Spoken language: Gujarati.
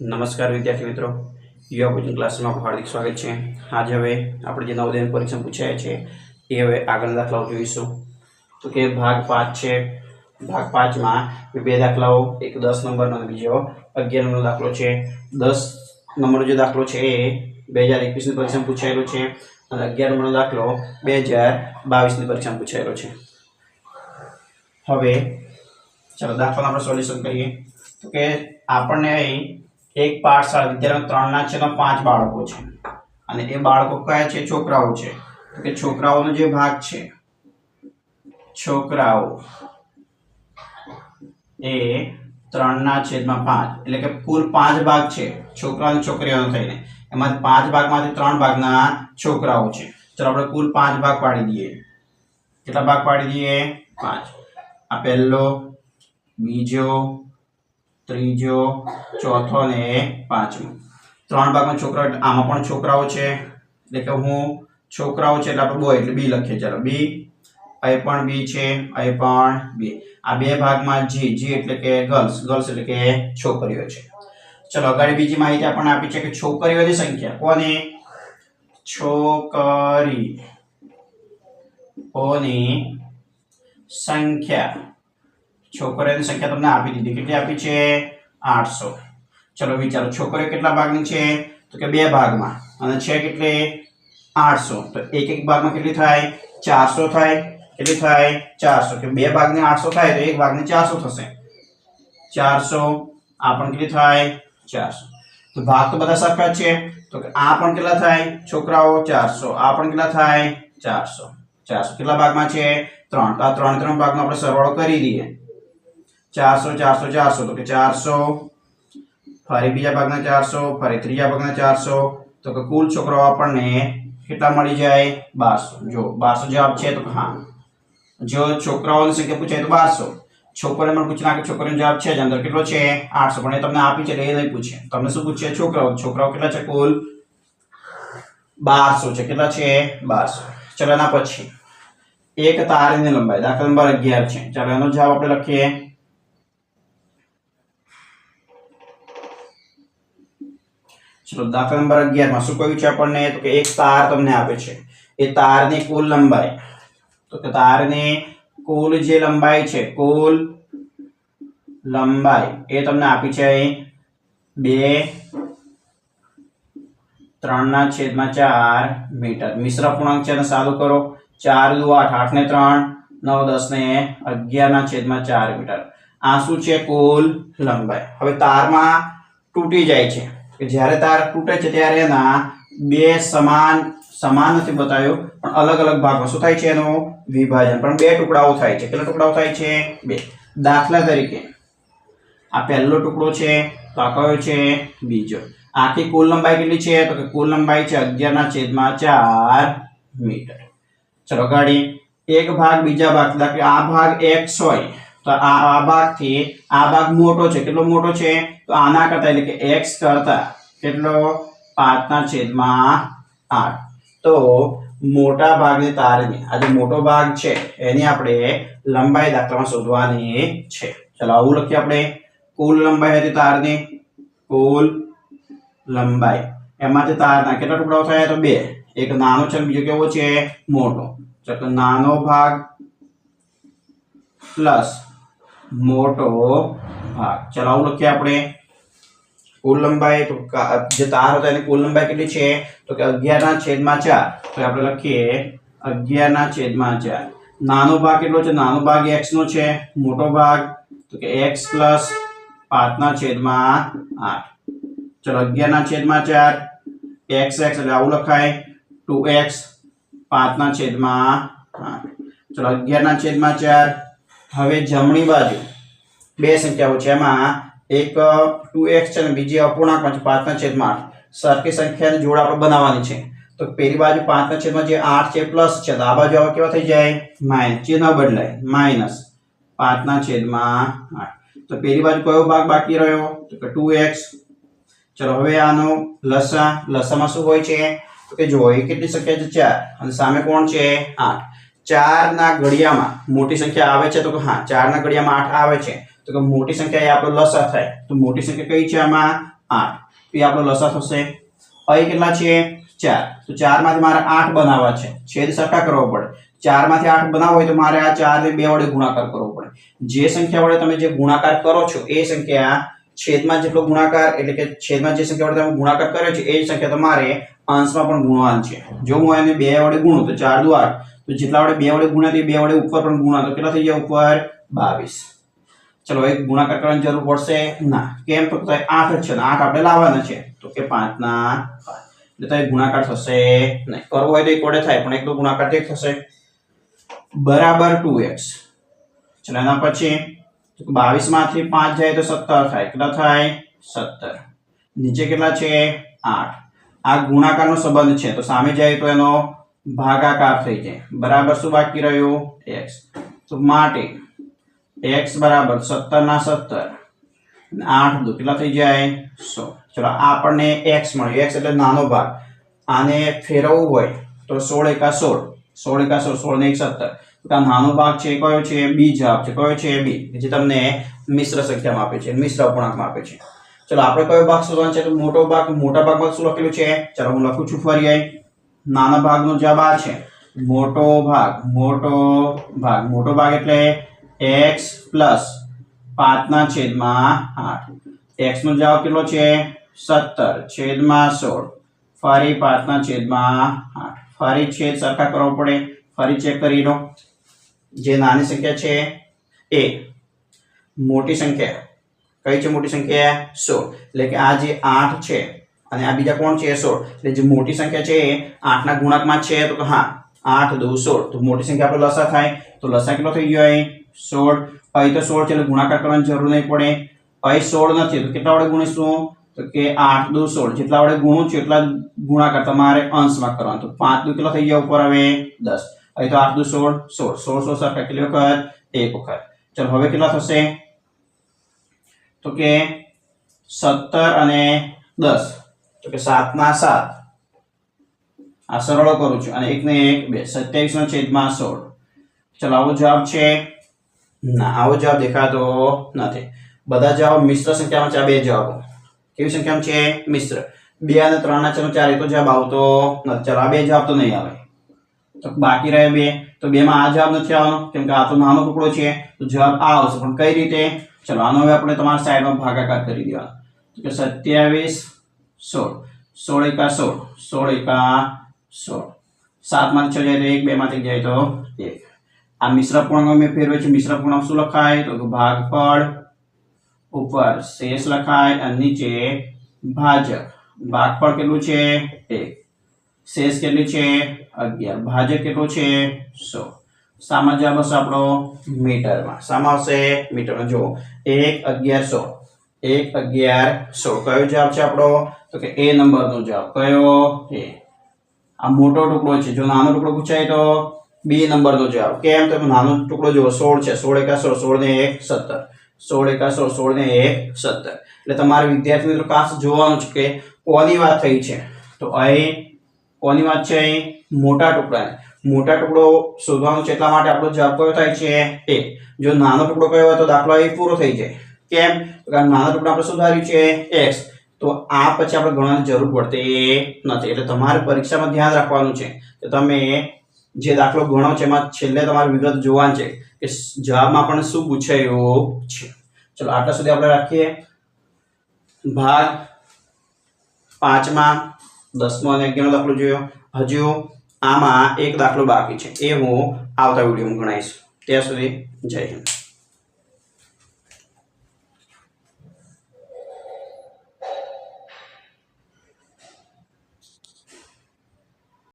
નમસ્કાર વિદ્યાર્થી મિત્રો. યુવા કોચિંગ ક્લાસમાં હાર્દિક સ્વાગત છે. આજે હવે આપણે જે નવોદયન પરીક્ષા પૂછાય છે, એ હવે આગળના દાખલાઓ જોઈશું. તો કે ભાગ પાંચ છે. ભાગ પાંચમાં બે દાખલાઓ, એક દસ નંબરનો બીજો અગિયાર નંબરનો દાખલો છે. દસ નંબરનો જે દાખલો છે એ બે હજાર એકવીસની પરીક્ષામાં પૂછાયેલો છે અને અગિયાર નંબરનો દાખલો બે હજાર બાવીસની પરીક્ષામાં પૂછાયેલો છે. હવે ચાલો દાખલાનું આપણે સોલ્યુશન કરીએ. તો કે આપણને અહીં એક પાઠશાળા વિદ્યાલય ત્રણના છે પાંચ બાળકો છે. અને એ બાળકો કયા છે? છોકરાઓ છે. તો કે છોકરાઓનો જે ભાગ છે, છોકરાઓ એ ત્રણના છેદમાં પાંચ, એટલે કે કુલ પાંચ ભાગ છે, છોકરા અને છોકરીઓનો થઈને. એમાં પાંચ ભાગમાંથી ત્રણ ભાગના છોકરાઓ છે. ચલો આપણે કુલ પાંચ ભાગ પાડી દઈએ. કેટલા ભાગ પાડી દઈએ? પાંચ. આ પહેલો, બીજો ત્રીજો, ચોથો ને પાંચમો. ત્રણ ભાગમાં છોકરાઓ આમાં પણ છોકરાઓ છે. એટલે કે હું છોકરાઓ છે એટલે આપણે બોય એટલે બી લખીએ. ચાલો, બી અહીં પણ બી છે અહીં પણ બી. આ બે ભાગમાં જી જી એટલે કે ગર્લ્સ. ગર્લ્સ એટલે કે છોકરીઓ છે. ચલો આગળ બીજી માહિતી આપણને આપી છે કે છોકરીઓની સંખ્યા કોની? છોકરી ઓની સંખ્યા. છોકરીઓની સંખ્યા તમને આપી દીધી. કેટલી આપી છે? આઠસો. ચલો વિચારો, છોકરીઓ કેટલા ભાગની છે? તો કે બે ભાગમાં. અને છે કેટલી? આઠસો. તો એક એક ભાગમાં કેટલી થાય? ચારસો થાય. કેટલી થાય? ચારસો. કે બે ભાગની આઠસો થાય તો એક ભાગની ચારસો થશે. ચારસો, આ પણ કેટલી થાય? ચારસો. તો ભાગ તો બધા સરખા છે. તો કે આ પણ કેટલા થાય? છોકરાઓ ચારસો. આ પણ કેટલા થાય? ચારસો. ચારસો. કેટલા ભાગમાં છે? ત્રણ. તો આ ત્રણ ત્રણ ભાગનો આપણે સરવાળો કરી દઈએ. ચારસો ચારસો ચારસો. તો કે ચારસો, ફરી બીજા ભાગના ચારસો, ફરી ત્રીજા ભાગના ચારસો. તો કે કુલ છોકરાઓ આપણને કેટલા મળી જાય? બારસો. જો બારસો જવાબ છે તો હા. જો છોકરાઓની સંખ્યા પૂછાય તો બારસો. છોકરીઓ પણ પૂછના કે છોકરીનો જવાબ છે જ. અંદર કેટલો છે? આઠસો. પણ એ તમને આપી છે એટલે એ નહીં પૂછે. તમને શું પૂછે? છોકરાઓ. છોકરાઓ કેટલા છે? કુલ બારસો છે. કેટલા છે? બારસો. ચલો એના પછી. એક તારની લંબાઈ. દાખલા નંબર અગિયાર છે. ચાલો એનો જવાબ આપણે લખીએ. ચલો, દાખલા નંબર અગિયારમાં શું કહ્યું છે આપણને? તો કે એક તાર તમને આપે છે. એ તારની કુલ લંબાઈ. તો કે તારની કુલ જે લંબાઈ છે, કુલ લંબાઈ એ તમને આપી છે અહીં બે, ત્રણના છેદમાં ચાર મીટર. મિશ્ર પૂર્ણાંક છે સાદું કરો. ચાર દુ આઠ આઠ ને ત્રણ, નવ, દસ ને અગિયારના છેદમાં ચાર મીટર. આ શું છે? કુલ લંબાઈ. હવે તારમાં તૂટી જાય છે. કે જ્યારે તાર તૂટે છે ત્યારે એના બે સમાન સમાન નથી બતાવ્યું, પણ અલગ અલગ ભાગમાં શું થાય છે એનું વિભાજન? પણ બે ટુકડાઓ થાય છે. કેટલા ટુકડાઓ થાય છે? બે. દાખલા તરીકે, આ પહેલો ટુકડો છે, તો આ કયો છે? બીજો. આખી કુલ લંબાઈ કેટલી છે? તો કે કુલ લંબાઈ છે અગિયારના છેદમાં ચાર મીટર. ચલો, ગાડી. એક ભાગ બીજા ભાગ, દાખલે, આ ભાગ એક્સ હોય તો આ આ ભાગથી આ ભાગ મોટો છે. કેટલો મોટો છે? તો આના કરતા એટલે કે એક્સ કરતા કેટલો? પાંચના છેદમાં આઠ. તો મોટા ભાગની તારની, આ જે મોટો ભાગ છે, એની આપણે લંબાઈ દાખલામાં શોધવાની છે. ચલો આવું લખીએ આપણે. કુલ લંબાઈ હતી તારની? કુલ લંબાઈ. એમાંથી તારના કેટલા ટુકડાઓ થયા? તો બે. એક નાનો છે બીજો કેવો છે? મોટો. નાનો ભાગ પ્લસ મોટો ભાગ. ચલો, આવું લખીએ આપણે. કુલ લંબાઈ તો જે તાર હતો એની કુલ લંબાઈ કેટલી છે? તો કે અગિયારના છેદમાં ચાર. તો આપણે લખીએ અગિયારના છેદમાં ચાર. નાનો ભાગ કેટલો છે? નાનો ભાગ એક્સ નો છે. મોટો ભાગ, તો કે એક્સ પ્લસ પાંચના છેદમાં આઠ. ચલો, અગિયારના છેદમાં ચાર. એક્સ એક્સ, એટલે આવું લખાય. ટુ એક્સ, પાંચના છેદમાં આઠ. ચલો, અગિયારના છેદમાં ચાર. હવે જમણી બાજુ. બે સંખ્યાઓ છે. એમાં એક, ટુ, એક્સ છે અને બીજી અપૂર્ણાંકમાં છે, પાંચના છેદમાં આઠ. સરખી સંખ્યાની જોડ આપણે બનાવવાની છે. તો પેલી બાજુ પાંચના છેદમાં જે આઠ છે, પ્લસ છે, તો આ બાજુ આવા કેવા થઈ જાય? માઇનસ ચિહ્ન બદલાય. માઇનસ પાંચના છેદમાં આઠ. તો પેલી બાજુ કયો ભાગ બાકી રહ્યો? તો કે ટુ એક્સ. ચલો, હવે આનો લસા. લસામાં શું હોય છે? તો કે જો, એ કેટલી સંખ્યા છે? ચાર. અને સામે કોણ છે? આઠ. ચાર ના ઘડિયામાં મોટી સંખ્યા આવે છે તો કે હા ચાર ના ઘડિયામાં આઠ આવે છે. તો કે મોટી સંખ્યા એ આપણો લસા થાય. તો મોટી સંખ્યા કઈ છે આમાં? આઠ. એ આપણો લસા થશે. અહીં કેટલા છે? ચાર. તો ચારમાંથી મારે આઠ બનાવવા છે. છેદ સરખા કરવો પડે. ચારમાંથી આઠ બનાવવો હોય તો મારે આ ચારને બે વડે ગુણાકાર કરવો પડે. જે સંખ્યા વડે તમે જે ગુણાકાર કરો છો, એ સંખ્યા છેદમાં જેટલો ગુણાકાર, એટલે કે છેદમાં જે સંખ્યા વડે તમે ગુણાકાર કર્યો છે, એ સંખ્યા તમારે અંશમાં પણ ગુણવાની છે. જો હું એને બે વડે ગુણું તો ચાર દુ આઠ. તો જેટલા વડે બે વડે ગુણ્યા બે વડે ઉપર પણ ગુણા તો કેટલા થઈ જાય ઉપર બાવીસ. ચલો, એક ગુણાકાર કરવાની જરૂર પડશે? ના. કેમ? તો આઠ જ છે આઠ આપણે લાવવાના છે. તો કે પાંચના પાંચ. એટલે તો ગુણાકાર થશે નહીં. કરવો હોય તો એક વડે થાય, પણ એક તો ગુણાકાર તે થશે. બરાબર ટુ એક્સ. ચલો, એના પછી બાવીસમાંથી પાંચ જાય તો સત્તર થાય. કેટલા થાય? સત્તર. નીચે કેટલા છે? આઠ. આ ગુણાકારનો સંબંધ છે. તો સામે જાય તો એનો ભાગાકાર થઈ જાય. બરાબર શું બાકી રહ્યું? એક્સ. તો માટે એક્સ બરાબર સત્તર ના સત્તર આઠ દુ. કેટલા થઈ જાય? સો. ચલો, આપણને એક્સ મળ્યું. એક્સ એટલે નાનો ભાગ. આને ફેરવવું હોય તો સોળ એકા સોળ. સોળ એકા સોળ સોળ ને એક સત્તર. તો નાનો ભાગ છે કયો છે? બી જવાબ છે. કયો છે? બી. જે તમને મિશ્ર સંખ્યામાં આપે છે. મિશ્ર અપૂર્ણાંકમાં આપે છે. ચલો, આપણે કયો ભાગ શોધવાનો છે? તો મોટો ભાગ, મોટા ભાગમાં શું લખેલું છે? ચલો, હું લખું છું ફરી આઈ. નાના ભાગનો જવાબ આ છે, મોટો ભાગ મોટો ભાગ મોટો ભાગ એટલે એક્સ પ્લસ પાંચના છેદમાં આઠ. એક્સનો જવાબ કેટલો છે? સત્તર. છેદમાં સોળ. ફરી પાંચના છેદમાં આઠ. ફરી છેદ સરખા કરવો પડે. ફરી ચેક કરી લો. જે નાની સંખ્યા છે એ મોટી સંખ્યા. કઈ છે મોટી સંખ્યા? સોળ. એટલે કે આ જે આઠ છે અને આ બીજા કોણ છે? સોળ. એટલે જે મોટી સંખ્યા છે એ આઠના ગુણાંકમાં છે, તો હા, આઠ, દો, સોળ. તો મોટી સંખ્યા આપણે લસા થાય, તો લસા કેટલો થઈ ગયો અહીં? સોળ. અહીં તો સોળ છે, એટલે ગુણાકાર કરવાની જરૂર નહીં પડે. અહીં સોળ નથી, તો કેટલા વડે ગુણીશું? તો કે આઠ, દો, સોળ. જેટલા વડે ગુણું છું, એટલા ગુણાકાર તમારે અંશમાં કરવાનો. તો પાંચ, દુ, કેટલો થઈ ગયા ઉપર હવે? દસ. અહીં તો આઠ, દો, સોળ સોળ. સોળ સોળ સરખા કેટલી વખત? એક વખત. ચલો, હવે કેટલા થશે? તો કે સત્તર અને દસ. તો કે સાતના સાત. આ સરળો કરું છું. અને એક ને એક, બે, સત્યાવીસ નો છેદમાં સોળ. ચલો, આવો જવાબ છે? ના, આવો જવાબ દેખાતો નથી. બધા જવાબ મિશ્ર સંખ્યામાં છે. બે જવાબો. કેવી સંખ્યામાં છે? મિશ્ર. બે અને ત્રણ ના ચલો ચાર તો જવાબ આવતો નથી. ચલો, આ બે જવાબ તો નહીં આવે. તો બાકી રહે બે. તો બેમાં આ જવાબ નથી આવવાનો, કેમ કે આ તો નાનો ટુકડો છે. તો જવાબ આ આવશે. પણ કઈ રીતે? ચલો, આનો હવે આપણે તમારા સાઈડમાં ભાગાકાર કરી દેવાનો. તો કે સત્યાવીસ સોળ સોળ એકા સોળ સોળ એકા સોળ સાતમાંથી છ જાય તો એક બેમાંથી જાય તો એક આ મિશ્ર પૂર્ણાંક મેં ફેરવે છે મિશ્ર પૂર્ણાંક શું લખાય તો કે ભાગફળ ઉપર શેષ લખાય અને નીચે ભાજક ભાગફળ કેટલું છે એક શેષ કેટલી છે અગિયાર ભાજક કેટલું છે સો સામા જવાબ હશે આપણો મીટરમાં સામા આવશે મીટરમાં જુઓ એક અગિયાર સો એક અગિયાર. સો કયો જવાબ છે આપણો? તો કે એ નંબરનો જવાબ. કયો? એ. આ મોટો ટુકડો છે. જો નાનો ટુકડો પૂછાય તો બી નંબરનો જવાબ. કેમ? તો નાનો ટુકડો જુઓ, સોળ છે. સોળ એકા સોળ સોળ ને એક, સત્તર. સોળ એકા સોળ સોળ ને એક, સત્તર. એટલે તમારે વિદ્યાર્થી મિત્રો ખાસ જોવાનું છે કે કોની વાત થઈ છે? તો અહીં કોની વાત છે અહીં? મોટા ટુકડાની. મોટા ટુકડો શોધવાનો છે એટલા માટે આપણો જવાબ કયો થાય છે? એ જો નાનો ટુકડો કયો હોય તો દાખલો અહીં પૂરો થઈ જાય. કેમ? તો કારણ નાના ટુકડા આપણે શું ધાર્યું છે એક્સ તો આ પછી આપણે ગણવાની જરૂર પડતી નથી. એટલે તમારે પરીક્ષામાં ધ્યાન રાખવાનું છે કે તમે જે દાખલો ગણો છે, એમાં છેલ્લે તમારે વિગત જોવાની છે કે જવાબમાં આપણને શું પૂછાયું છે. ચલો, આટલા સુધી આપણે રાખીએ. ભાગ પાંચમાં, દસમો અને અગિયારનો દાખલો જોયો. હજુ આમાં એક દાખલો બાકી છે. એ હું આવતા વિડીયોમાં ગણાવીશ. ત્યાં સુધી જય હિન્દ.